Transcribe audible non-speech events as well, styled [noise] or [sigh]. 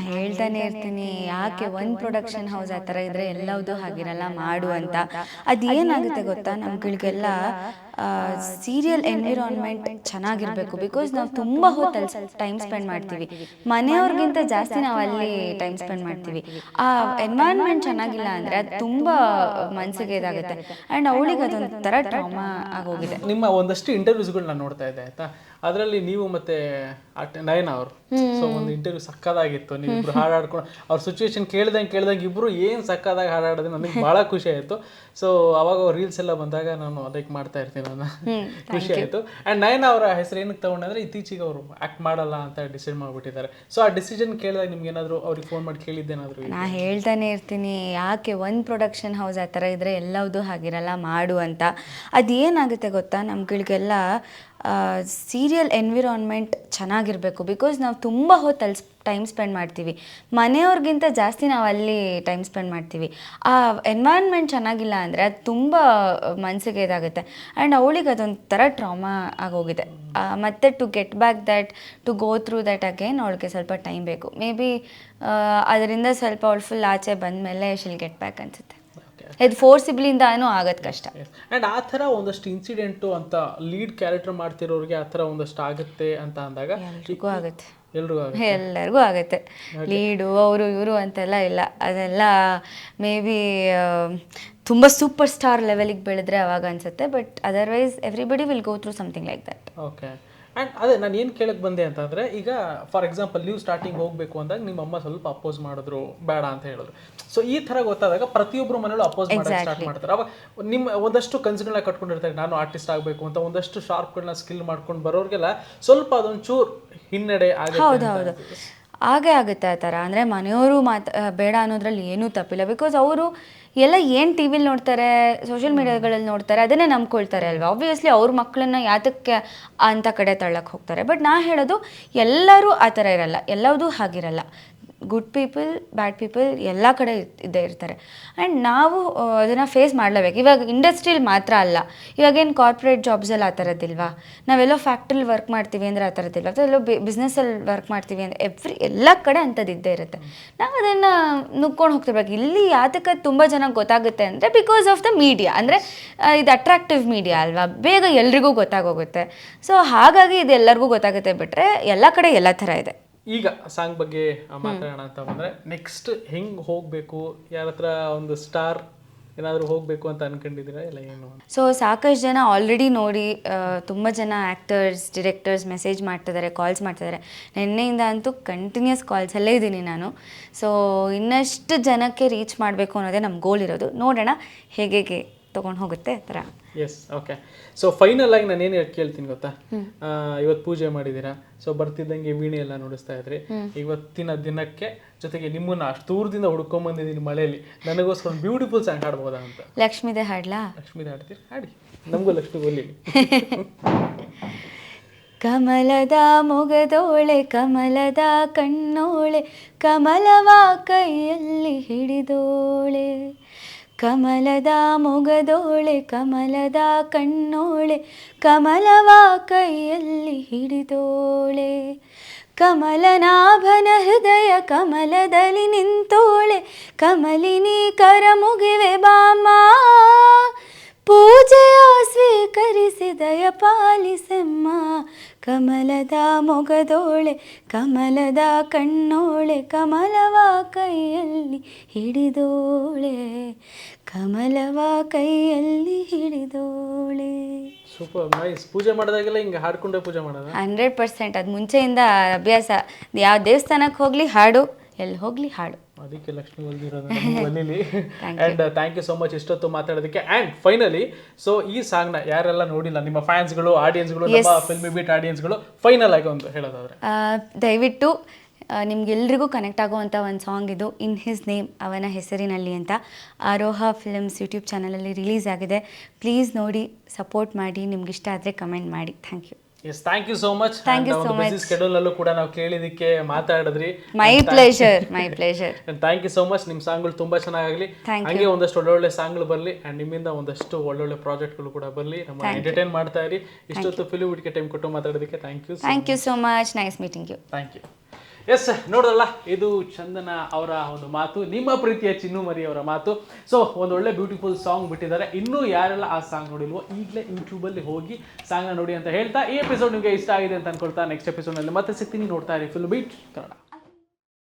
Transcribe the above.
ಹೇಳ್ತಾನೆ ಇರ್ತೀನಿ. ಯಾಕೆ ಒಂದು ಪ್ರೊಡಕ್ಷನ್ ಹೌಸ್ ಆ ತರ ಇದ್ರೆ ಎಲ್ಲವುದು ಹಾಗಿರಲ್ಲ ಮಾಡು ಅಂತ. ಅದೇನಾಗುತ್ತೆ ಗೊತ್ತಾ? ನಮ್ಗಳಿಗೆಲ್ಲ ಸೀರಿಯಲ್ ಎನ್ವಿರಾನ್ಮೆಂಟ್ ಚೆನ್ನಾಗಿರ್ಬೇಕು. ಬಿಕಾಸ್ ನಾವು ತುಂಬ ಹೊತ್ತಲ್ಲಿ ಟೈಮ್ ಸ್ಪೆಂಡ್ ಮಾಡ್ತೀವಿ. ಮನೆಯವ್ರಿಗಿಂತ ಜಾಸ್ತಿ ನಾವು ಅಲ್ಲಿ ಟೈಮ್ ಸ್ಪೆಂಡ್ ಮಾಡ್ತೀವಿ. ಆ ಎನ್ವೈರನ್ಮೆಂಟ್ ಚೆನ್ನಾಗಿಲ್ಲ ಅಂದರೆ ಅದು ತುಂಬ ಮನಸ್ಸಿಗೆ ಇದಾಗುತ್ತೆ. ಆ್ಯಂಡ್ ಅವಳಿಗೆ ಅದೊಂಥರ ಟ್ರಾಮಾ ಆಗೋಗಿದೆ. ನಿಮ್ಮ ಒಂದಷ್ಟು ಇಂಟರ್ವ್ಯೂಸ್ಗಳು ನಾನು ನೋಡ್ತಾ ಇದ್ದೆ ಆಯ್ತಾ? ಅದರಲ್ಲಿ ನೀವು ಮತ್ತೆ ನಯನ ಅವರು. ಸೊ ಒಂದು ಇಂಟರ್ವ್ಯೂ ಸಕ್ಕದಾಗಿತ್ತು. ನೀವು ಇಬ್ರು ಹಾಡಾಡ್ಕೊಂಡು ಅವ್ರ ಸಿಚುವೇಶನ್ ಕೇಳ್ದಂಗೆ ಕೇಳ್ದಂಗೆ ಇಬ್ರು ಏನು ಸಕ್ಕದಾಗಿ ಹಾಡಾಡೋದು ನನಗೆ ಭಾಳ [laughs] ಖುಷಿ ಆಯಿತು. ಸೊ ಅವಾಗ ರೀಲ್ಸ್ ಎಲ್ಲ ಬಂದಾಗ ನಾನು ಲೈಕ್ ಮಾಡ್ತಾ ಇರ್ತೀನಿ. ನಾನು ಖುಷಿ ಆಯಿತು. ಆ್ಯಂಡ್ ನಯನ ಅವರ ಹೆಸರು ಏನಕ್ಕೆ ತಗೊಂಡಂದ್ರೆ ಇತ್ತೀಚೆಗೆ ಅವರು ಆ್ಯಕ್ಟ್ ಮಾಡಲ್ಲ ಅಂತ ಡಿಸೈಡ್ ಮಾಡಿಬಿಟ್ಟಿದ್ದಾರೆ. ಸೊ ಆ ಡಿಸಿಷನ್ ಕೇಳಿದಾಗ ನಿಮ್ಗೆ ಏನಾದರೂ ಅವ್ರಿಗೆ ಫೋನ್ ಮಾಡಿ ಕೇಳಿದ್ದೇನಾದರೂ ನಾ ಹೇಳ್ತಾನೆ ಇರ್ತೀನಿ ಯಾಕೆ ಒಂದು ಪ್ರೊಡಕ್ಷನ್ ಹೌಸ್ ಆ ಥರ ಇದ್ರೆ ಎಲ್ಲವುದು ಹಾಗಿರಲ್ಲ ಮಾಡು ಅಂತ. ಅದೇನಾಗುತ್ತೆ ಗೊತ್ತಾ ನಮ್ಗಳಿಗೆಲ್ಲ ಸೀರಿಯಲ್ ಎನ್ವಿರಾನ್ಮೆಂಟ್ ಚೆನ್ನಾಗಿರಬೇಕು. ಬಿಕಾಸ್ ನಾವು ತುಂಬ ಹೊತ್ತಲ್ಲಿ ಟೈಮ್ ಸ್ಪೆಂಡ್ ಮಾಡ್ತೀವಿ. ಮನೆಯವ್ರಿಗಿಂತ ಜಾಸ್ತಿ ನಾವು ಅಲ್ಲಿ ಟೈಮ್ ಸ್ಪೆಂಡ್ ಮಾಡ್ತೀವಿ. ಆ ಎನ್ವೈರನ್ಮೆಂಟ್ ಚೆನ್ನಾಗಿಲ್ಲ ಅಂದರೆ ಅದು ತುಂಬ ಮನಸ್ಸಿಗೆ ಇದಾಗುತ್ತೆ. ಆ್ಯಂಡ್ ಅವಳಿಗೆ ಅದೊಂಥರ ಟ್ರಾಮಾ ಆಗೋಗಿದೆ. ಮತ್ತು ಮತ್ತೆ to get back that to go through that again ಅವಳಿಗೆ ಸ್ವಲ್ಪ ಟೈಮ್ ಬೇಕು. ಮೇ ಬಿ ಅದರಿಂದ ಸ್ವಲ್ಪ ಅವಳು ಫುಲ್ ಆಚೆ ಬಂದಮೇಲೆ ಶಿಲ್ ಗೆಟ್ ಬ್ಯಾಕ್ ಅನ್ಸುತ್ತೆ. ಇದು ಫೋರ್ಸಿಬ್ಲಿಂದಾನು ಆಗೋದು ಕಷ್ಟ. ಆ್ಯಂಡ್ ಆ ಥರ ಒಂದಷ್ಟು ಇನ್ಸಿಡೆಂಟು ಅಂತ ಲೀಡ್ ಕ್ಯಾರೆಕ್ಟರ್ ಮಾಡ್ತಿರೋರಿಗೆ ಆ ಥರ ಒಂದಷ್ಟು ಆಗುತ್ತೆ ಅಂತ ಅಂದಾಗ ಎಲ್ರಿಗೂ ಆಗುತ್ತೆ. ಎಲ್ಲರಿಗೂ ಆಗುತ್ತೆ. ಲೀಡು ಅವರು ಇವರು ಅಂತೆಲ್ಲ ಇಲ್ಲ. ಅದೆಲ್ಲ ಮೇ ಬಿ ತುಂಬ ಸೂಪರ್ ಸ್ಟಾರ್ ಲೆವೆಲಿಗೆ ಬೆಳೆದ್ರೆ ಅವಾಗ ಅನ್ಸುತ್ತೆ but otherwise everybody will go through something like that okay and ಅದೇ ನಾನು ಏನು ಕೇಳಕ್ಕೆ ಬಂದೆ ಅಂತಂದರೆ ಈಗ ಫಾರ್ ಎಕ್ಸಾಂಪಲ್ ನೀವು ಸ್ಟಾರ್ಟಿಂಗ್ ಹೋಗಬೇಕು ಅಂದಾಗ ನಿಮ್ಮ ಅಮ್ಮ ಸ್ವಲ್ಪ ಅಪೋಸ್ ಮಾಡಿದ್ರು ಬೇಡ ಅಂತ ಹೇಳಿದ್ರು. ಸೊ ಈ ಥರ ಗೊತ್ತಾದಾಗ ಪ್ರತಿಯೊಬ್ಬರು ಮನೆಯಲ್ಲೂ ಅಪೋಸ್ ಮಾಡೋಕ್ಕೆ ಸ್ಟಾರ್ಟ್ ಮಾಡ್ತಾರೆ. ಅವಾಗ ನಿಮ್ಮ ಒಂದಷ್ಟು ಕನ್ಸುಗಳನ್ನ ಕಟ್ಕೊಂಡಿರ್ತಾರೆ ನಾನು ಆರ್ಟಿಸ್ಟ್ ಆಗಬೇಕು ಅಂತ ಒಂದಷ್ಟು ಶಾರ್ಪ್ಗಳನ್ನ ಸ್ಕಿಲ್ ಮಾಡ್ಕೊಂಡು ಬರೋರಿಗೆಲ್ಲ ಸ್ವಲ್ಪ ಅದೊಂಚೂರು ಹಿನ್ನಡೆ ಆಗುತ್ತೆ ಹೌದು ಅಂತ ಹೌದು ಹಾಗೇ ಆಗುತ್ತೆ ಆ ಥರ. ಅಂದರೆ ಮನೆಯವರು ಮಾತಾ ಬೇಡ ಅನ್ನೋದ್ರಲ್ಲಿ ಏನೂ ತಪ್ಪಿಲ್ಲ. ಬಿಕಾಸ್ ಅವರು ಎಲ್ಲ ಏನು ಟಿ ವಿಲಿ ನೋಡ್ತಾರೆ ಸೋಷಿಯಲ್ ಮೀಡಿಯಾಗಳಲ್ಲಿ ನೋಡ್ತಾರೆ, ಅದನ್ನೇ ನಂಬ್ಕೊಳ್ತಾರೆ ಅಲ್ವಾ? ಆಬ್ವಿಯಸ್ಲಿ ಅವ್ರ ಮಕ್ಕಳನ್ನ ಯಾತಕ್ಕೆ ಅಂತ ಕಡೆ ತಳ್ಳಕ್ಕೆ ಹೋಗ್ತಾರೆ. ಬಟ್ ನಾ ಹೇಳೋದು ಎಲ್ಲರೂ ಆ ಥರ ಇರಲ್ಲ. ಎಲ್ಲದೂ ಹಾಗಿರಲ್ಲ. ಗುಡ್ ಪೀಪಲ್, ಬ್ಯಾಡ್ ಪೀಪಲ್ ಎಲ್ಲ ಕಡೆ ಇದ್ದೇ ಇರ್ತಾರೆ. ಆ್ಯಂಡ್ ನಾವು ಅದನ್ನು ಫೇಸ್ ಮಾಡಲೇಬೇಕು. ಇವಾಗ ಇಂಡಸ್ಟ್ರಿಯಲ್ಲಿ ಮಾತ್ರ ಅಲ್ಲ. ಇವಾಗೇನು ಕಾರ್ಪೊರೇಟ್ ಜಾಬ್ಸಲ್ಲಿ ಆ ಥರದ್ದಿಲ್ವಾ ನಾವೆಲ್ಲೋ ಫ್ಯಾಕ್ಟ್ರಿಲಿ ವರ್ಕ್ ಮಾಡ್ತೀವಿ ಅಂದರೆ ಆ ಥರದ್ದಿಲ್ವಾ ಅಥವಾ ಎಲ್ಲೋ ಬಿಸ್ನೆಸ್ಸಲ್ಲಿ ವರ್ಕ್ ಮಾಡ್ತೀವಿ ಅಂದರೆ ಎವ್ರಿ ಎಲ್ಲ ಕಡೆ ಅಂಥದ್ದು ಇದ್ದೇ ಇರುತ್ತೆ. ನಾವು ಅದನ್ನು ನುಗ್ಕೊಂಡು ಹೋಗ್ತಿರ್ಬೇಕು. ಇಲ್ಲಿ ಯಾತಕ್ಕೆ ತುಂಬ ಜನಕ್ಕೆ ಗೊತ್ತಾಗುತ್ತೆ ಅಂದರೆ ಬಿಕಾಸ್ ಆಫ್ ದ ಮೀಡಿಯಾ ಅಂದರೆ ಇದು ಅಟ್ರಾಕ್ಟಿವ್ ಮೀಡಿಯಾ ಅಲ್ವಾ? ಬೇಗ ಎಲ್ರಿಗೂ ಗೊತ್ತಾಗೋಗುತ್ತೆ. ಸೊ ಹಾಗಾಗಿ ಇದು ಎಲ್ಲರಿಗೂ ಗೊತ್ತಾಗುತ್ತೆ ಬಿಟ್ಟರೆ ಎಲ್ಲ ಕಡೆ ಎಲ್ಲ ಥರ ಇದೆ. ಈಗ ಸಾಂಗ್ ಬಗ್ಗೆ ಮಾತಾಡೋಣ ಅಂತ ಬಂದ್ರೆ ನೆಕ್ಸ್ಟ್ ಹೆಂಗ್ ಹೋಗಬೇಕು ಯಾರ ಹತ್ರ ಒಂದು ಸ್ಟಾರ್ ಏನಾದರೂ ಹೋಗಬೇಕು ಅಂತ ಅನ್ಕೊಂಡಿದ್ದೀರಾ ಇಲ್ಲ ಏನು? ಸೊ ಸಾಕಷ್ಟು ಜನ ಆಲ್ರೆಡಿ ನೋಡಿ ತುಂಬ ಜನ ಆ್ಯಕ್ಟರ್ಸ್ ಡಿರೆಕ್ಟರ್ಸ್ ಮೆಸೇಜ್ ಮಾಡ್ತಿದ್ದಾರೆ ಕಾಲ್ಸ್ ಮಾಡ್ತಿದ್ದಾರೆ. ನಿನ್ನೆಯಿಂದ ಅಂತೂ ಕಂಟಿನ್ಯೂಸ್ ಕಾಲ್ಸಲ್ಲೇ ಇದ್ದೀನಿ ನಾನು. ಸೊ ಇನ್ನಷ್ಟು ಜನಕ್ಕೆ ರೀಚ್ ಮಾಡಬೇಕು ಅನ್ನೋದೇ ನಮ್ಮ ಗೋಲ್ ಇರೋದು. ನೋಡೋಣ ಹೇಗೆ ತೊಗೊಂಡು ಹೋಗುತ್ತೆ ಆ ಥರ ಎಸ್ ಓಕೆ ಸೊ ಫೈನಲ್ ಆಗಿ ನಾನು ಏನು ಕೇಳ್ತೀನಿ ಗೊತ್ತಾ? ಇವತ್ತು ಪೂಜೆ ಮಾಡಿದ್ದೀರಾ? ಸೊ ಬರ್ತಿದ್ದಂಗೆ ವೀಣೆ ಎಲ್ಲ ನುಡಿಸ್ತಾ ಇದ್ರಿ. ಇವತ್ತಿನ ದಿನಕ್ಕೆ ಜೊತೆಗೆ ನಿಮ್ಮನ್ನ ಅಷ್ಟು ದೂರದಿಂದ ಹುಡ್ಕೊಂಡ್ ಬಂದಿದ್ದೀನಿ ಮಳೆಯಲ್ಲಿ. ನನಗೋಸ್ಕರ ಬ್ಯೂಟಿಫುಲ್ ಸಾಂಗ್ ಹಾಡ್ಬೋದಾ ಅಂತ. ಲಕ್ಷ್ಮೀದೇ ಹಾಡ್ಲಾ? ಲಕ್ಷ್ಮೀದೇ ಹಾಡ್ತೀರಿ? ಹಾಡಿ. ನಮಗೂ ಲಕ್ಷ್ಮಿ ಒಲ್ಲಿ [laughs] ಕಮಲದ ಮೊಗದೋಳೆ ಕಮಲದ ಕಣ್ಣೋಳೆ ಕಮಲವ ಕೈಯಲ್ಲಿ ಹಿಡಿದೋಳೆ. ಕಮಲದ ಮೊಗದೋಳೆ, ಕಮಲದ ಕಣ್ಣೋಳೆ, ಕಮಲವ ಕೈಯಲ್ಲಿ ಹಿಡಿದೋಳೆ. ಕಮಲನಾಭನ ಹೃದಯ ಕಮಲದಲ್ಲಿ ನಿಂತೋಳೆ. ಕಮಲಿನಿ ಕರ ಮುಗಿವೆ ಬಾಮ, ಪೂಜೆಯ ಸ್ವೀಕರಿಸಿ ದಯ ಪಾಲಿಸಮ್ಮ ಕಮಲದ ಮೊಗದೋಳೆ ಕಮಲದ ಕಣ್ಣೋಳೆ ಕಮಲವ ಕೈಯಲ್ಲಿ ಹಿಡಿದೋಳೆ ಕಮಲವ ಕೈಯಲ್ಲಿ ಹಿಡಿದೋಳೆ. ಸೂಪರ್ ನೈಸ್ ಪೂಜೆ ಮಾಡಿದಾಗೆಲ್ಲ ಹಿಂಗೆ ಹಾಡ್ಕೊಂಡೆ ಪೂಜೆ ಮಾಡೋದು? Hundred percent. ಅದು ಮುಂಚೆಯಿಂದ ಅಭ್ಯಾಸ. ಯಾವ ದೇವಸ್ಥಾನಕ್ಕೆ ಹೋಗಲಿ ಹಾಡು ಎಲ್ಲಿ ಹೋಗಲಿ ಹಾಡು. ಅದಕ್ಕೆ Lakshmi ಒಲಿಲಿ and thank you so much ಇಷ್ಟೊತ್ತು ಮಾತಾಡೋದಕ್ಕೆ. ಆ್ಯಂಡ್ ಫೈನಲಿ ಸೊ ಈ ಸಾಂಗ್ನ ಯಾರೆಲ್ಲ ನೋಡಿಲ್ಲ ನಿಮ್ಮ ಫ್ಯಾನ್ಸ್ಗಳು ಆಡಿಯನ್ಸ್ಗಳು ನಮ್ಮ ಫಿಲ್ಮಿ ಬೀಟ್ ಆಡಿಯನ್ಸ್ಗಳು ಫೈನಲ್ ಆಗಿ ಒಂದು ಹೇಳೋದಾದ್ರೆ. ದಯವಿಟ್ಟು ನಿಮ್ಗೆಲ್ರಿಗೂ ಕನೆಕ್ಟ್ ಆಗುವಂಥ ಒಂದು ಸಾಂಗ್ ಇದು ಇನ್ ಹಿಸ್ ನೇಮ್ ಅವನ ಹೆಸರಿನಲ್ಲಿ ಅಂತ. ಆರೋಹ ಫಿಲ್ಮ್ಸ್ ಯೂಟ್ಯೂಬ್ ಚಾನಲಲ್ಲಿ ರಿಲೀಸ್ ಆಗಿದೆ. ಪ್ಲೀಸ್ ನೋಡಿ ಸಪೋರ್ಟ್ ಮಾಡಿ ನಿಮ್ಗೆ ಇಷ್ಟ ಆದರೆ ಕಮೆಂಟ್ ಮಾಡಿ. Thank you yes thank you so much thank you so much schedule ಅಲ್ಲೂ ಕೂಡ ನಾವು ಕೇಳಿದಕ್ಕೆ ಮಾತಾಡಿದ್ರಿ. My pleasure my pleasure thank you so much ನಿಮ್ಮ ಸಾಂಗ್ಗಳು ತುಂಬಾ ಚೆನ್ನಾಗಾಗಲಿ. ಹಾಗೆ ಒಂದಷ್ಟು ಒಳ್ಳೊಳ್ಳೆ ಸಾಂಗ್ಗಳು ಬರಲಿ. ಆ್ಯಂಡ್ ನಿಮ್ಮಿಂದ ಒಂದಷ್ಟು ಒಳ್ಳೊಳ್ಳೆ ಪ್ರಾಜೆಕ್ಟ್ಗಳು ಕೂಡ ಬರಲಿ. ನಮ್ಮ ಎಂಟರ್ಟೈನ್ ಮಾಡ್ತಾ ಇರಿ. ಇಷ್ಟೊತ್ತು ಫಿಲಿವುಡ್ಗೆ ಟೈಮ್ ಕೊಟ್ಟು ಮಾತಾಡೋದಕ್ಕೆ thank you thank you so much nice meeting you thank you yes ನೋಡಿದ್ರಲ್ಲ ಇದು ಚಂದನ ಅವರ ಒಂದು ಮಾತು, ನಿಮ್ಮ ಪ್ರೀತಿಯ ಚಿನ್ನು ಮರಿ ಅವರ ಮಾತು. ಸೊ ಒಳ್ಳೆ ಬ್ಯೂಟಿಫುಲ್ ಸಾಂಗ್ ಬಿಟ್ಟಿದ್ದಾರೆ. ಇನ್ನೂ ಯಾರೆಲ್ಲ ಆ ಸಾಂಗ್ ನೋಡಿಲ್ವೋ, ಈಗಲೇ ಯೂಟ್ಯೂಬಲ್ಲಿ ಹೋಗಿ ಸಾಂಗ್ನ ನೋಡಿ ಅಂತ ಹೇಳ್ತಾ ಈ ಎಪಿಸೋಡ್ ನಿಮಗೆ ಇಷ್ಟ ಆಗಿದೆ ಅಂತ ಅನ್ಕೊಳ್ತಾ ನೆಕ್ಸ್ಟ್ ಎಪಿಸೋಡ್ನಲ್ಲಿ ಮತ್ತೆ ಸಿಗ್ತೀನಿ. ನೋಡ್ತಾ ಇರಿ ಫುಲ್ ಬೀಟ್ ಕನ್ನಡ.